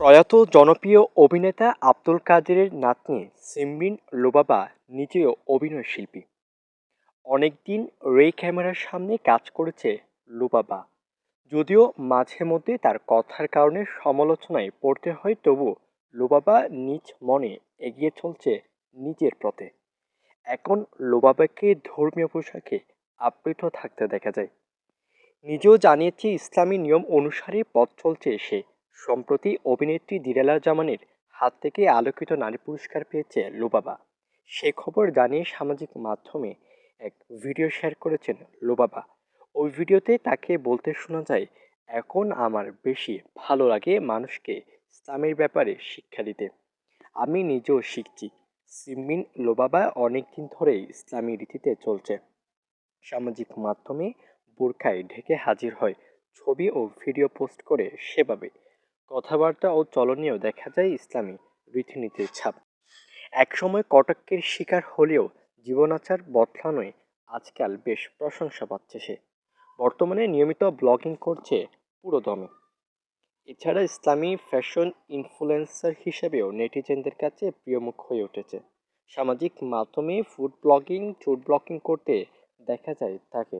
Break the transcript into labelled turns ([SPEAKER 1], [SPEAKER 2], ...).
[SPEAKER 1] প্রয়াত জনপ্রিয় অভিনেতা আব্দুল কাদেরের নাতনি সিমরিন লোবাবা নিজেও অভিনয় শিল্পী। অনেকদিন রে ক্যামেরার সামনে কাজ করেছে লুবাবা। যদিও মাঝে মধ্যে তার কথার কারণে সমালোচনায় পড়তে হয় তবু লুবাবা নিজ মনে এগিয়ে চলছে নিজের পথে। এখন লুবাবাকে ধর্মীয় পোশাকে আবৃত থাকতে দেখা যায়। নিজেও জানিয়েছে, ইসলামী নিয়ম অনুসারে পথ চলছে সে। সম্প্রতি অভিনেত্রী দিরালা জামানের হাত থেকে আলোকিত নারী পুরস্কার পেয়েছে লুবাবা। সে খবর জানিয়ে সামাজিক মাধ্যমে এক ভিডিও শেয়ার করেছেন লুবাবা। ওই ভিডিওতে তাকে বলতে শোনা যায়, এখন আমার বেশি ভালো লাগে মানুষকে ইসলামের ব্যাপারে শিক্ষা দিতে। আমি নিজেও শিখছি। সিমিন লোবাবা অনেকদিন ধরেই ইসলামী রীতিতে চলছে। সামাজিক মাধ্যমে বোরখায় ঢেকে হাজির হয়, ছবি ও ভিডিও পোস্ট করে সেভাবে। কথাবার্তা ও চলনেও দেখা যায় ইসলামী রীতিনীতির ছাপ। একসময় কটাক্ষের শিকার হলেও জীবনাচার বদলানোয় আজকাল বেশ প্রশংসা পাচ্ছে সে। বর্তমানে নিয়মিত ব্লগিং করছে পুরো দমে। এছাড়া ইসলামী ফ্যাশন ইনফ্লুয়েন্সার হিসেবেও নেটিজেনদের কাছে প্রিয়মুখ হয়ে উঠেছে। সামাজিক মাধ্যমে ফুড ব্লগিং ফুড ব্লগিং করতে দেখা যায় তাকে।